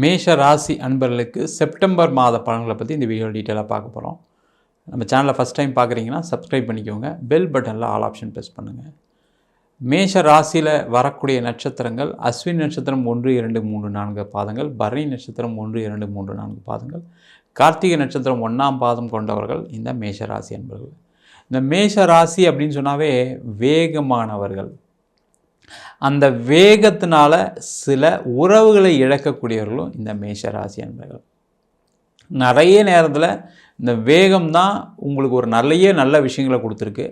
மேஷ ராசி அன்பர்களுக்கு செப்டம்பர் மாத பலன்களை பற்றி இந்த வீடியோ டீட்டெயிலாக பார்க்க போகிறோம் நம்ம சேனலை ஃபஸ்ட் டைம் பார்க்குறீங்கன்னா சப்ஸ்கிரைப் பண்ணிக்கோங்க. பெல் பட்டனில் ஆல் ஆப்ஷன் ப்ரெஸ் பண்ணுங்கள் மேஷ ராசியில் வரக்கூடிய நட்சத்திரங்கள் அஸ்வின் நட்சத்திரம் ஒன்று இரண்டு மூன்று நான்கு பாதங்கள் பரணி நட்சத்திரம் ஒன்று இரண்டு மூன்று நான்கு பாதங்கள் கார்த்திகை நட்சத்திரம் ஒன்றாம் பாதம் கொண்டவர்கள் இந்த மேஷ ராசி அன்பர்கள். இந்த மேஷ ராசி அப்படின்னு சொன்னாவே வேகமானவர்கள். அந்த வேகத்தினால சில உறவுகளை இழக்கக்கூடியவர்களும் இந்த மேஷ ராசி அன்பர்கள். நிறைய நேரத்தில் இந்த வேகம் தான் உங்களுக்கு ஒரு நிறைய நல்ல விஷயங்களை கொடுத்துருக்கு.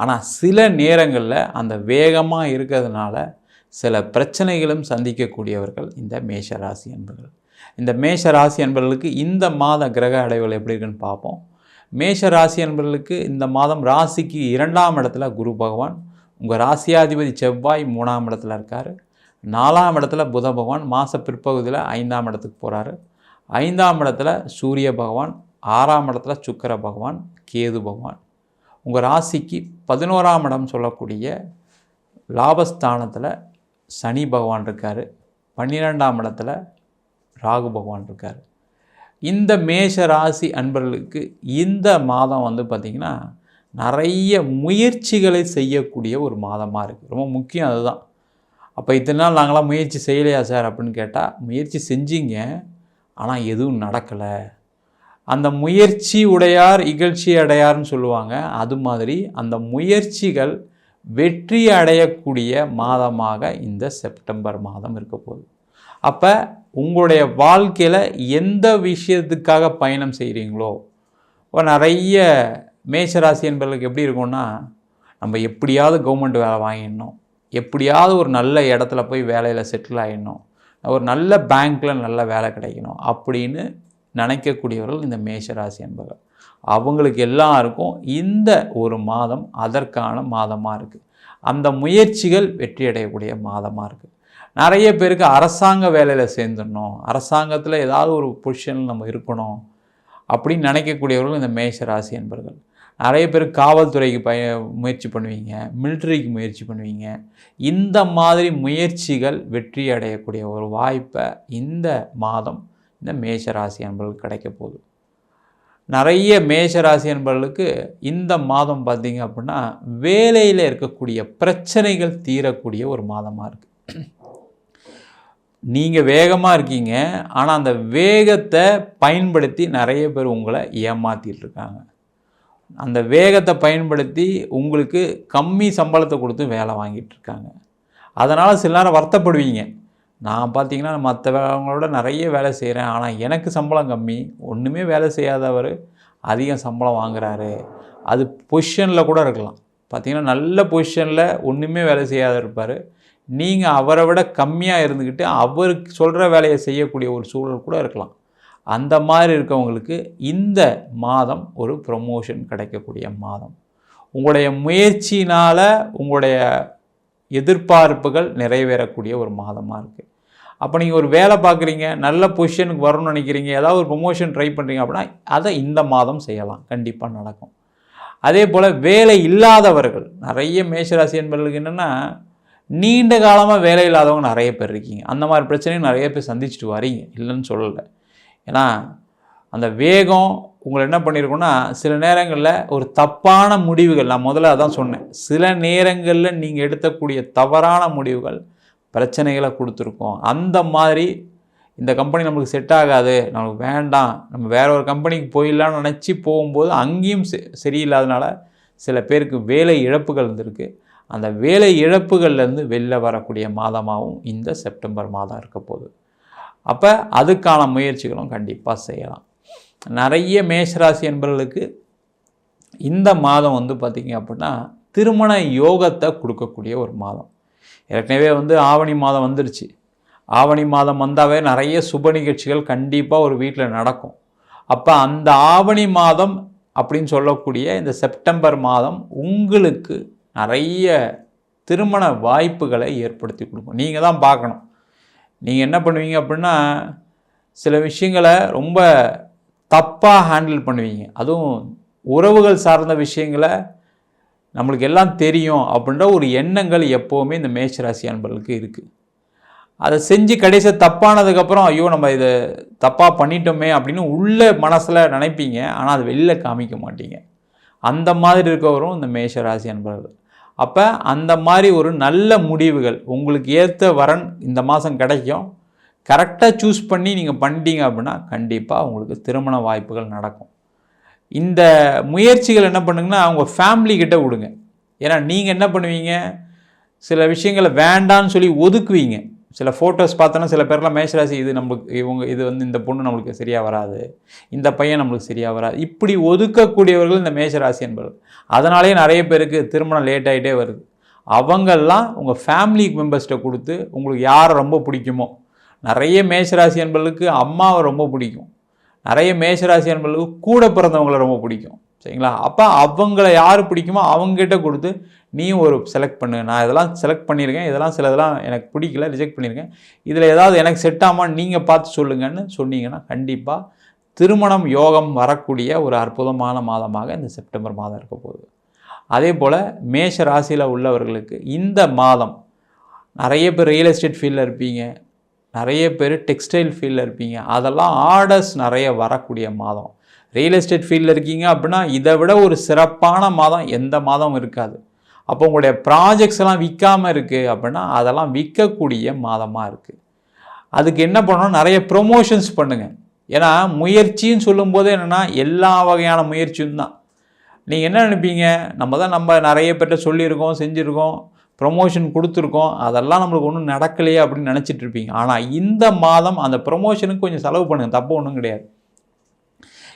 ஆனால் சில நேரங்களில் அந்த வேகமாக இருக்கிறதுனால சில பிரச்சனைகளும் சந்திக்கக்கூடியவர்கள் இந்த மேஷ ராசி அன்பர்கள். இந்த மேஷ ராசி அன்பர்களுக்கு இந்த மாத கிரக அடைவுகள் எப்படி இருக்குன்னு பார்ப்போம். மேஷ ராசி அன்பர்களுக்கு இந்த மாதம் ராசிக்கு இரண்டாம் இடத்துல குரு பகவான் உங்கள் ராசியாதிபதி செவ்வாய் மூணாம் இடத்துல இருக்கார். நாலாம் இடத்துல புத பகவான் மாத பிற்பகுதியில் ஐந்தாம் இடத்துக்கு போகிறாரு ஐந்தாம் இடத்துல சூரிய பகவான் ஆறாம் இடத்துல சுக்கிர பகவான் கேது பகவான். உங்கள் ராசிக்கு பதினோராம் இடம் சொல்லக்கூடிய லாபஸ்தானத்தில் சனி பகவான் இருக்கார். பன்னிரெண்டாம் இடத்துல ராகு பகவான் இருக்கார். இந்த மேஷ ராசி அன்பர்களுக்கு இந்த மாதம் வந்து பார்த்திங்கன்னா நிறைய முயற்சிகளை செய்யக்கூடிய ஒரு மாதமாக இருக்குது ரொம்ப முக்கியம் அதுதான். அப்போ இத்தனை நாள் நாங்களாம் முயற்சி செய்யலையா சார் அப்படின்னு கேட்டால் முயற்சி செஞ்சீங்க ஆனால் எதுவும் நடக்கலை. அந்த முயற்சி உடையார் இகழ்ச்சி அடையார்னு சொல்லுவாங்க. அது மாதிரி அந்த முயற்சிகள் வெற்றி அடையக்கூடிய மாதமாக இந்த செப்டம்பர் மாதம் இருக்க போகுது. அப்போ உங்களுடைய வாழ்க்கையில் எந்த விஷயத்துக்காக பயணம் செய்கிறீங்களோ இப்போ நிறைய மேஷராசி என்பவர்களுக்கு எப்படி இருக்கும்னா நம்ம எப்படியாவது கவர்மெண்ட் வேலை வாங்கிடணும். எப்படியாவது ஒரு நல்ல இடத்துல போய் வேலையில் செட்டில் ஆகிடணும் ஒரு நல்ல பேங்க்கில் நல்ல வேலை கிடைக்கணும் அப்படின்னு நினைக்கக்கூடியவர்கள் இந்த மேஷராசி என்பவர் அவங்களுக்கு எல்லாருக்கும் இந்த ஒரு மாதம் அதற்கான மாதமாக இருக்குது அந்த முயற்சிகள் வெற்றியடையக்கூடிய மாதமாக இருக்குது நிறைய பேருக்கு அரசாங்க வேலையில் சேர்ந்துடணும். அரசாங்கத்தில் ஏதாவது ஒரு பொசிஷனில் நம்ம இருக்கணும் அப்படின்னு நினைக்கக்கூடியவர்கள் இந்த மேஷ ராசி என்பர்கள் நிறைய பேர் காவல்துறைக்கு பய முயற்சி பண்ணுவீங்க மிலிட்ரிக்கு முயற்சி பண்ணுவீங்க. இந்த மாதிரி முயற்சிகள் வெற்றி அடையக்கூடிய ஒரு வாய்ப்பை இந்த மாதம் இந்த மேஷராசி ராசி கிடைக்க போகுது. நிறைய மேஷ ராசி இந்த மாதம் பார்த்தீங்க அப்படின்னா வேலையில் இருக்கக்கூடிய பிரச்சனைகள் தீரக்கூடிய ஒரு மாதமாக இருக்குது நீங்கள் வேகமாக இருக்கீங்க ஆனால் அந்த வேகத்தை பயன்படுத்தி நிறைய பேர் உங்களை ஏமாற்றிட்டு இருக்காங்க. அந்த வேகத்தை பயன்படுத்தி உங்களுக்கு கம்மி சம்பளத்தை கொடுத்து வேலை வாங்கிட்டு இருக்காங்க. அதனால் சில நேரம் வருத்தப்படுவீங்க. நான் பார்த்தீங்கன்னா மற்றவங்களோட நிறைய வேலை செய்கிறேன் ஆனால் எனக்கு சம்பளம் கம்மி. ஒன்றுமே வேலை செய்யாதவர் அதிகம் சம்பளம் வாங்குறாரு. அது பொசிஷனில் கூட இருக்கலாம். பார்த்தீங்கன்னா நல்ல பொசிஷனில் ஒன்றுமே வேலை செய்யாத இருப்பார். நீங்கள் அவரை விட கம்மியாக இருந்துக்கிட்டு அவருக்கு சொல்கிற வேலையை செய்யக்கூடிய ஒரு சூழல் கூட இருக்கலாம். அந்த மாதிரி இருக்கவங்களுக்கு இந்த மாதம் ஒரு ப்ரொமோஷன் கிடைக்கக்கூடிய மாதம். உங்களுடைய முயற்சினால் உங்களுடைய எதிர்பார்ப்புகள் நிறைவேறக்கூடிய ஒரு மாதமாக இருக்குது அப்போ நீங்கள் ஒரு வேலை பார்க்குறீங்க நல்ல பொசிஷனுக்கு வரணும்னு நினைக்கிறீங்க ஏதாவது ஒரு ப்ரொமோஷன் ட்ரை பண்ணுறீங்க அப்படின்னா அதை இந்த மாதம் செய்யலாம். கண்டிப்பாக நடக்கும். அதே போல் வேலை இல்லாதவர்கள் நிறைய மேஷராசி என்பவர்களுக்கு என்னென்னா நீண்ட காலமாக வேலை இல்லாதவங்க நிறைய பேர் இருக்கீங்க. அந்த மாதிரி பிரச்சனையும் நிறைய பேர் சந்திச்சுட்டு வரீங்க. இல்லைன்னு சொல்லலை. ஏன்னா அந்த வேகம் உங்களை என்ன பண்ணியிருக்கோன்னா சில நேரங்களில் ஒரு தப்பான முடிவுகள் நான் முதல்ல அதான் சொன்னேன். சில நேரங்களில் நீங்கள் எடுத்தக்கூடிய தவறான முடிவுகள் பிரச்சனைகளை கொடுத்துருக்கோம். அந்த மாதிரி இந்த கம்பெனி நம்மளுக்கு செட் ஆகாது. நமக்கு வேண்டாம். நம்ம வேற ஒரு கம்பெனிக்கு போயிடலாம்னு நினச்சி போகும்போது அங்கேயும் சரியில்லாதனால சில பேருக்கு வேலை இழப்புகள் இருந்திருக்கு. அந்த வேலை இழப்புகள்லேருந்து வெளில வரக்கூடிய மாதமாகவும் இந்த செப்டம்பர் மாதம் இருக்க போகுது. அப்போ அதுக்கான முயற்சிகளும் கண்டிப்பாக செய்யலாம். நிறைய மேஷராசி என்பவர்களுக்கு இந்த மாதம் வந்து பார்த்திங்க அப்படின்னா திருமண யோகத்தை கொடுக்கக்கூடிய ஒரு மாதம். ஏற்கனவே வந்து ஆவணி மாதம் வந்துருச்சு. ஆவணி மாதம் வந்தாவே நிறைய சுப நிகழ்ச்சிகள் கண்டிப்பாக ஒரு வீட்டில் நடக்கும். அப்போ அந்த ஆவணி மாதம் அப்படின்னு சொல்லக்கூடிய இந்த செப்டம்பர் மாதம் உங்களுக்கு நிறைய திருமண வாய்ப்புகளை ஏற்படுத்தி கொடுக்கும். நீங்கள் தான் பார்க்கணும். நீங்கள் என்ன பண்ணுவீங்க அப்படின்னா சில விஷயங்களை ரொம்ப தப்பாக ஹேண்டில் பண்ணுவீங்க. அதுவும் உறவுகள் சார்ந்த விஷயங்களை நம்மளுக்கு எல்லாம் தெரியும் அப்படின்ற ஒரு எண்ணங்கள் எப்போவுமே இந்த மேஷராசி அன்பர்களுக்கு இருக்குது அதை செஞ்சு கடைசியாக தப்பானதுக்கப்புறம் ஐயோ நம்ம இதை தப்பாக பண்ணிட்டோமே அப்படின்னு உள்ள மனசில் நினைப்பீங்க. ஆனால் அது வெளியில் காமிக்க மாட்டீங்க. அந்த மாதிரி இருக்கவரும் இந்த மேஷ ராசி அன்பர்கள். அப்போ அந்த மாதிரி ஒரு நல்ல முடிவுகள் உங்களுக்கு ஏற்ற வரன் இந்த மாதம் கிடைக்கும். கரெக்டாக சூஸ் பண்ணி நீங்கள் பண்ணிட்டீங்க அப்படின்னா கண்டிப்பாக உங்களுக்கு திருமண வாய்ப்புகள் நடக்கும். இந்த முயற்சிகள் என்ன பண்ணுங்கன்னா அவங்க ஃபேமிலி கிட்ட விடுங்க. ஏன்னா நீங்கள் என்ன பண்ணுவீங்க? சில விஷயங்களை வேண்டான்னு சொல்லி ஒதுக்குவீங்க. சில ஃபோட்டோஸ் பார்த்தோன்னா சில பேர்லாம் மேஷராசி இது நம்மளுக்கு இவங்க இது வந்து இந்த பொண்ணு நம்மளுக்கு சரியாக வராது. இந்த பையன் நம்மளுக்கு சரியாக வராது. இப்படி ஒதுக்கக்கூடியவர்கள் இந்த மேஷராசி என்பவர்கள். அதனாலேயே நிறைய பேருக்கு திருமணம் லேட் ஆகிட்டே வருது. அவங்கெல்லாம் உங்கள் ஃபேமிலி மெம்பர்ஸ்கிட்ட கொடுத்து உங்களுக்கு யாரை ரொம்ப பிடிக்குமோ நிறைய மேஷராசி என்பவர்களுக்கு அம்மாவை ரொம்ப பிடிக்கும். நிறைய மேஷராசி என்பவர்களுக்கு கூட பிறந்தவங்களை ரொம்ப பிடிக்கும். சரிங்களா? அப்போ அவங்கள யார் பிடிக்குமோ அவங்ககிட்ட கொடுத்து நீயும் ஒரு செலக்ட் பண்ணு. நான் இதெல்லாம் செலக்ட் பண்ணியிருக்கேன். இதெல்லாம் சில இதெல்லாம் எனக்கு பிடிக்கல ரிஜெக்ட் பண்ணியிருக்கேன். இதில் ஏதாவது எனக்கு செட் ஆமான்னு நீங்கள் பார்த்து சொல்லுங்கன்னு சொன்னீங்கன்னா கண்டிப்பாக திருமணம் யோகம் வரக்கூடிய ஒரு அற்புதமான மாதமாக இந்த செப்டம்பர் மாதம் இருக்க போகுது. அதே போல் மேஷ ராசியில் உள்ளவர்களுக்கு இந்த மாதம் நிறைய பேர் ரியல் எஸ்டேட் ஃபீல்டில் இருப்பீங்க. நிறைய பேர் டெக்ஸ்டைல் ஃபீல்டில் இருப்பீங்க. அதெல்லாம் ஆர்டர்ஸ் நிறைய வரக்கூடிய மாதம். ரியல் எஸ்டேட் ஃபீல்டில் இருக்கீங்க அப்படின்னா இதை விட ஒரு சிறப்பான மாதம் எந்த மாதமும் இருக்காது. அப்போ உங்களுடைய ப்ராஜெக்ட்ஸ் எல்லாம் விற்காமல் இருக்குது அப்படின்னா அதெல்லாம் விற்கக்கூடிய மாதமாக இருக்குது அதுக்கு என்ன பண்ணணும்? நிறைய ப்ரொமோஷன்ஸ் பண்ணுங்கள் ஏன்னா முயற்சின்னு சொல்லும்போது என்னென்னா எல்லா வகையான முயற்சியும் தான். நீங்கள் என்ன நினைப்பீங்க? நம்ம தான் நம்ம நிறைய பேர்கிட்ட சொல்லியிருக்கோம் செஞ்சுருக்கோம் ப்ரொமோஷன் கொடுத்துருக்கோம். அதெல்லாம் நம்மளுக்கு ஒன்றும் நடக்கலையே அப்படின்னு நினச்சிட்டு இருப்பீங்க. ஆனால் இந்த மாதம் அந்த ப்ரொமோஷனுக்கு கொஞ்சம் செலவு பண்ணுங்கள் தப்பு ஒன்றும் கிடையாது.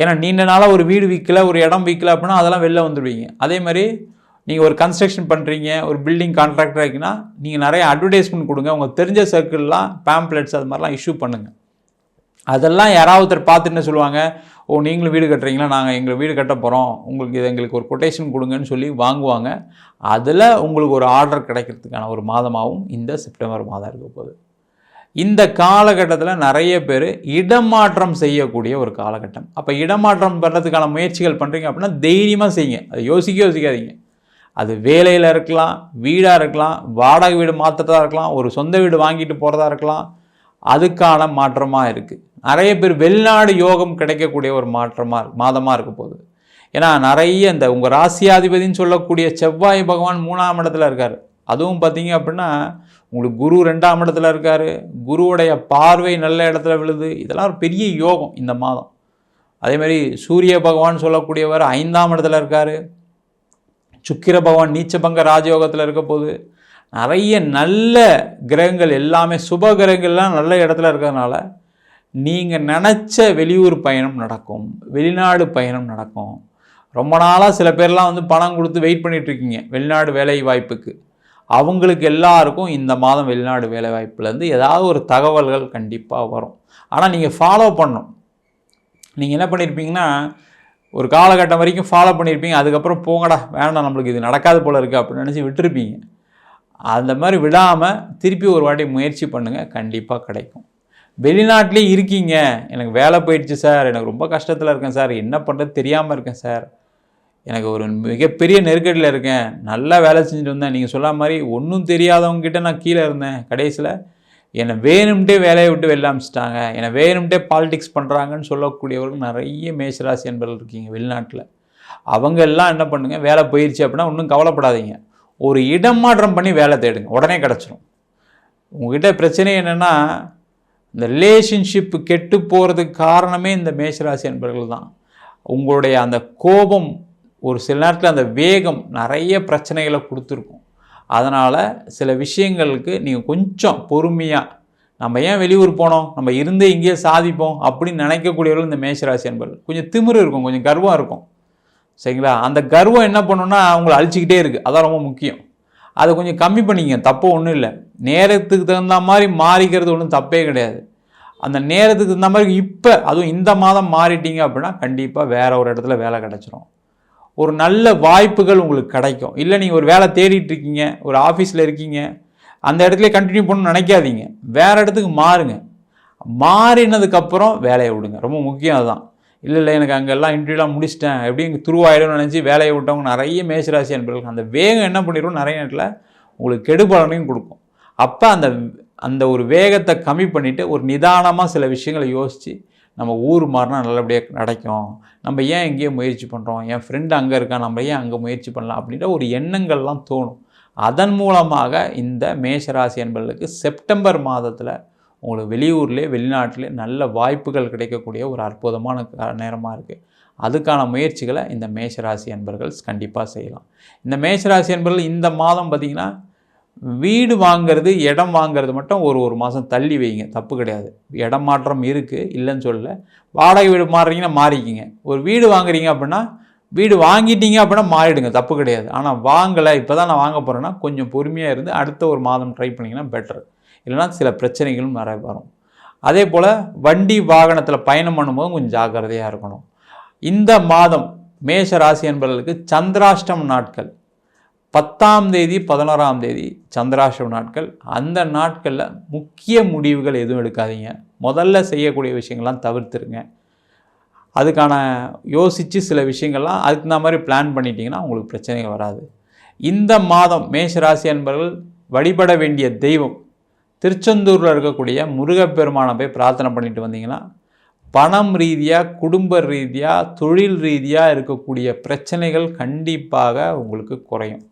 ஏன்னா நீண்ட நாளாக ஒரு வீடு விற்கல ஒரு இடம் விற்கல அப்படின்னா அதெல்லாம் வெளில வந்துடுவீங்க. அதே மாதிரி நீங்கள் ஒரு கன்ஸ்ட்ரக்ஷன் பண்ணுறீங்க ஒரு பில்டிங் கான்ட்ராக்டர் ஆகிங்கன்னா நீங்கள் நிறைய அட்வர்டைஸ்மெண்ட் கொடுங்க. உங்கள் தெரிஞ்ச சர்க்கிள்லாம் பேம்ப்ளெட்ஸ் அது மாதிரிலாம் இஷ்யூ பண்ணுங்கள் அதெல்லாம் யாராவது ஒருத்தர் பார்த்து என்ன சொல்லுவாங்க? ஓ நீங்களும் வீடு கட்டுறீங்களா? நாங்கள் எங்களை வீடு கட்ட போகிறோம் உங்களுக்கு இது எங்களுக்கு ஒரு கொட்டேஷன் கொடுங்கன்னு சொல்லி வாங்குவாங்க. அதில் உங்களுக்கு ஒரு ஆர்டர் கிடைக்கிறதுக்கான ஒரு மாதமாகவும் இந்த செப்டம்பர் மாதம் இருக்க போகுது. இந்த காலகட்டத்தில் நிறைய பேர் இடமாற்றம் செய்யக்கூடிய ஒரு காலகட்டம். அப்போ இடமாற்றம் பண்ணுறதுக்கான முயற்சிகள் பண்ணுறீங்க அப்படின்னா தைரியமாக செய்யுங்க. அதை யோசிக்க யோசிக்காதீங்க. அது வேலையில் இருக்கலாம் வீடாக இருக்கலாம் வாடகை வீடு மாற்றுறதா இருக்கலாம் ஒரு சொந்த வீடு வாங்கிட்டு போகிறதா இருக்கலாம் அதுக்கான மாற்றமாக இருக்குது நிறைய பேர் வெளிநாடு யோகம் கிடைக்கக்கூடிய ஒரு மாற்றமாக மாதமாக இருக்க போகுது. ஏன்னா நிறைய இந்த உங்கள் ராசியாதிபதினு சொல்லக்கூடிய செவ்வாய் பகவான் மூணாம் இடத்துல இருக்கார். அதுவும் பார்த்தீங்க அப்படின்னா உங்களுக்கு குரு ரெண்டாம் இடத்துல இருக்கார். குருவுடைய பார்வை நல்ல இடத்துல விழுது. இதெல்லாம் ஒரு பெரிய யோகம் இந்த மாதம். அதே மாதிரி சூரிய பகவான் சொல்லக்கூடியவர் ஐந்தாம் இடத்துல இருக்கார். சுக்கிர பகவான் நீச்சபங்க ராஜயோகத்தில் இருக்க போது நிறைய நல்ல கிரகங்கள் எல்லாமே சுப கிரகங்கள்லாம் நல்ல இடத்துல இருக்கிறதுனால நீங்கள் நினச்ச வெளியூர் பயணம் நடக்கும் வெளிநாடு பயணம் நடக்கும். ரொம்ப நாளாக சில பேர்லாம் வந்து பணம் கொடுத்து வெயிட் பண்ணிகிட்ருக்கீங்க வெளிநாடு வேலை வாய்ப்புக்கு. அவங்களுக்கு எல்லாருக்கும் இந்த மாதம் வெளிநாடு வேலை வாய்ப்புலேருந்து ஏதாவது ஒரு தகவல்கள் கண்டிப்பாக வரும். ஆனால் நீங்கள் ஃபாலோ பண்ணணும். நீங்கள் என்ன பண்ணியிருப்பீங்கன்னா ஒரு காலகட்டம் வரைக்கும் ஃபாலோ பண்ணியிருப்பீங்க. அதுக்கப்புறம் போங்கடா வேண்டாம் நம்மளுக்கு இது நடக்காது போல் இருக்குது அப்படின்னு நினச்சி விட்டுருப்பீங்க. அந்த மாதிரி விடாமல் திருப்பி ஒரு வாட்டி முயற்சி பண்ணுங்கள் கண்டிப்பாக கிடைக்கும். வெளிநாட்டிலே இருக்கீங்க. எனக்கு வேலை போயிடுச்சு சார். எனக்கு ரொம்ப கஷ்டத்தில் இருக்கேன் சார். என்ன பண்ணுறது தெரியாமல் இருக்கேன் சார். எனக்கு ஒரு மிகப்பெரிய நெருக்கடியில் இருக்கேன். நல்லா வேலை செஞ்சுட்டு வந்தேன். நீங்கள் சொல்ல மாதிரி ஒன்றும் தெரியாதவங்ககிட்ட நான் கீழே இருந்தேன். கடைசியில் என்னை வேணும்ட்டே வேலையை விட்டு வெளில அமிச்சிட்டாங்க. என்னை வேணும்ட்டே பாலிடிக்ஸ் பண்ணுறாங்கன்னு சொல்லக்கூடியவர்கள் நிறைய மேஷராசி என்பவர்கள் இருக்கீங்க வெளிநாட்டில். அவங்க எல்லாம் என்ன பண்ணுங்கள் வேலை போயிடுச்சு அப்படின்னா ஒன்றும் கவலைப்படாதீங்க. ஒரு இடமாற்றம் பண்ணி வேலை தேடுங்க. உடனே கிடச்சிரும். உங்ககிட்ட பிரச்சனை என்னென்னா இந்த ரிலேஷன்ஷிப் கெட்டு போகிறதுக்கு காரணமே இந்த மேஷராசி என்பவர்கள் தான். உங்களுடைய அந்த கோபம் ஒரு சில நேரத்தில் அந்த வேகம் நிறைய பிரச்சனைகளை கொடுத்துருக்கும். அதனால் சில விஷயங்களுக்கு நீங்கள் கொஞ்சம் பொறுமையாக நம்ம ஏன் வெளியூர் போனோம்? நம்ம இருந்தே இங்கேயே சாதிப்போம் அப்படின்னு நினைக்கக்கூடியவர்கள் இந்த மேஷராசி என்பவர்கள் கொஞ்சம் திமிரு இருக்கும் கொஞ்சம் கர்வம் இருக்கும். சரிங்களா? அந்த கர்வம் என்ன பண்ணுன்னா அவங்கள அழிச்சிக்கிட்டே இருக்குது அதான் ரொம்ப முக்கியம். அதை கொஞ்சம் கம்மி பண்ணிங்க தப்பு ஒன்றும் இல்லை. நேரத்துக்கு தகுந்த மாதிரி மாறிக்கிறது ஒன்றும் தப்பே கிடையாது. அந்த நேரத்துக்கு தகுந்த மாதிரி இப்போ அதுவும் இந்த மாதம் மாறிட்டீங்க அப்படின்னா கண்டிப்பாக வேறு ஒரு இடத்துல வேலை கிடச்சிரும். ஒரு நல்ல வாய்ப்புகள் உங்களுக்கு கிடைக்கும். இல்லை நீங்கள் ஒரு வேலை தேடிட்டு இருக்கீங்க ஒரு ஆஃபீஸில் இருக்கீங்க அந்த இடத்துல கண்டினியூ பண்ணணும்னு நினைக்காதீங்க. வேற இடத்துக்கு மாறுங்க. மாறினதுக்கப்புறம் வேலையை விடுங்க. ரொம்ப முக்கியம் அதுதான். இல்லை இல்லை எனக்கு அங்கெல்லாம் இன்டர்வியூலாம் முடிச்சிட்டேன் எப்படி இங்கே துருவாயிடும்னு நினச்சி வேலையை விட்டவங்க நிறைய மேசராசி அன்பர்கள் அந்த வேகம் என்ன பண்ணிடும் நிறைய நேரத்தில் உங்களுக்கு கெடுபலனையும் கொடுக்கும். அப்போ அந்த அந்த ஒரு வேகத்தை கம்மி பண்ணிவிட்டு ஒரு நிதானமாக சில விஷயங்களை யோசித்து நம்ம ஊர் மாறினா நல்லபடியாக நடக்கும். நம்ம ஏன் இங்கேயே முயற்சி பண்ணுறோம் என் ஃப்ரெண்டு அங்கே இருக்கான் நம்ம ஏன் அங்கே முயற்சி பண்ணலாம்? அப்படின்ற ஒரு எண்ணங்கள்லாம் தோணும். அதன் மூலமாக இந்த மேஷராசி என்பவர்களுக்கு செப்டம்பர் மாதத்தில் உங்களுக்கு வெளியூர்லேயே வெளிநாட்டிலே நல்ல வாய்ப்புகள் கிடைக்கக்கூடிய ஒரு அற்புதமான நேரமாக இருக்குது அதுக்கான முயற்சிகளை இந்த மேஷராசி என்பர்கள் கண்டிப்பாக செய்யலாம். இந்த மேஷராசி என்பர்கள் இந்த மாதம் பார்த்திங்கன்னா வீடு வாங்கிறது இடம் வாங்கிறது மட்டும் ஒரு ஒரு மாதம் தள்ளி வைங்க. தப்பு கிடையாது. இடம் மாற்றம் இருக்குது இல்லைன்னு சொல்லலை. வாடகை வீடு மாறுறீங்கன்னா மாறிக்கிங்க. ஒரு வீடு வாங்குறீங்க அப்படின்னா வீடு வாங்கிட்டீங்க அப்படின்னா மாறிடுங்க. தப்பு கிடையாது. ஆனால் வாங்கலை இப்போ தான் நான் வாங்க போகிறேன்னா கொஞ்சம் பொறுமையாக இருந்து அடுத்த ஒரு மாதம் ட்ரை பண்ணிங்கன்னா பெட்டர் இல்லைனா சில பிரச்சனைகளும் நிறைய வரும். அதே போல் வண்டி வாகனத்தில் பயணம் பண்ணும்போது கொஞ்சம் ஜாக்கிரதையாக இருக்கணும். இந்த மாதம் மேஷ ராசி என்பவர்களுக்கு சந்திராஷ்டம் நாட்கள். பத்தாம் தேதி பதினோராம் தேதி சந்திராஷ்டம நாட்கள். அந்த நாட்களில் முக்கிய முடிவுகள் எதுவும் எடுக்காதீங்க. முதல்ல செய்யக்கூடிய விஷயங்கள்லாம் தவிர்த்துருங்க. அதுக்கான யோசித்து சில விஷயங்கள்லாம் அதுக்கு தகுந்த மாதிரி பிளான் பண்ணிட்டீங்கன்னா உங்களுக்கு பிரச்சனைகள் வராது. இந்த மாதம் மேஷராசி என்பவர்கள் வழிபட வேண்டிய தெய்வம் திருச்செந்தூரில் இருக்கக்கூடிய முருகப்பெருமானை போய் பிரார்த்தனை பண்ணிட்டு வந்தீங்கன்னா பணம் ரீதியாக குடும்ப ரீதியாக தொழில் ரீதியாக இருக்கக்கூடிய பிரச்சனைகள் கண்டிப்பாக உங்களுக்கு குறையும்.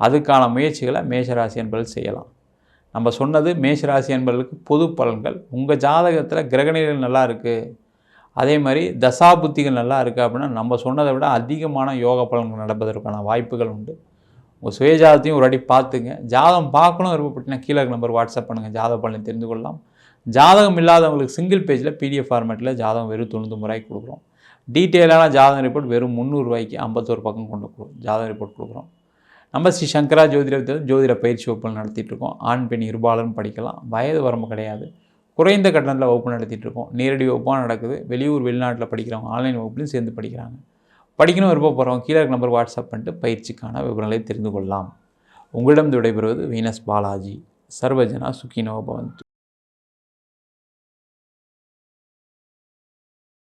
அதுக்கான முயற்சிகளை மேஷராசி என்பர்கள் செய்யலாம். நம்ம சொன்னது மேஷராசி என்பவர்களுக்கு பொது பலன்கள். உங்கள் ஜாதகத்தில் கிரகணிகள் நல்லா இருக்குது அதே மாதிரி தசா புத்திகள் நல்லா இருக்குது அப்படின்னா நம்ம சொன்னதை விட அதிகமான யோக பலன்கள் நடப்பதற்கான வாய்ப்புகள் உண்டு. உங்கள் சுயஜாதத்தையும் ஒரு அடி பார்த்துங்க. ஜாதகம் பார்க்கணும் விருப்பப்பட்டீங்கன்னா கீழே நம்பர் வாட்ஸ்அப் பண்ணுங்கள் ஜாதக பலனை தெரிந்து கொள்ளலாம். ஜாதகம் இல்லாதவங்களுக்கு சிங்கிள் பேஜில் பிடிஎஃப் ஃபார்மேட்டில் ஜாதகம் வெறும் தொண்ணூறு முறை கொடுக்குறோம். டீட்டெயிலான ஜாதக ரிப்போர்ட் வெறும் முந்நூறுரூவாய்க்கு ஐம்பத்தோரு பக்கம் கொண்டு ஜாதக ரிப்போர்ட் கொடுக்குறோம். நம்ம ஸ்ரீ சங்கரா ஜோதிட ஜோதிட பயிற்சி வகுப்புகள் நடத்திட்டு இருக்கோம் ஆண் பெண் இருபாலரும் படிக்கலாம். வயது வரம்பு கிடையாது. குறைந்த கட்டணத்தில் வகுப்பு நடத்திட்டுருக்கோம். நேரடி வகுப்பாக நடக்குது. வெளியூர் வெளிநாட்டில் படிக்கிறவங்க ஆன்லைன் வகுப்புலையும் சேர்ந்து படிக்கிறாங்க. படிக்கணும் விருப்ப போகிறவங்க கீழே நம்பர் வாட்ஸ்அப் பண்ணிட்டு பயிற்சிக்கான விவரங்களை தெரிந்து கொள்ளலாம். உங்களிடம் விடைபெறுவது வீனஸ் பாலாஜி. சர்வஜனா சுக்கினோ பவந்து.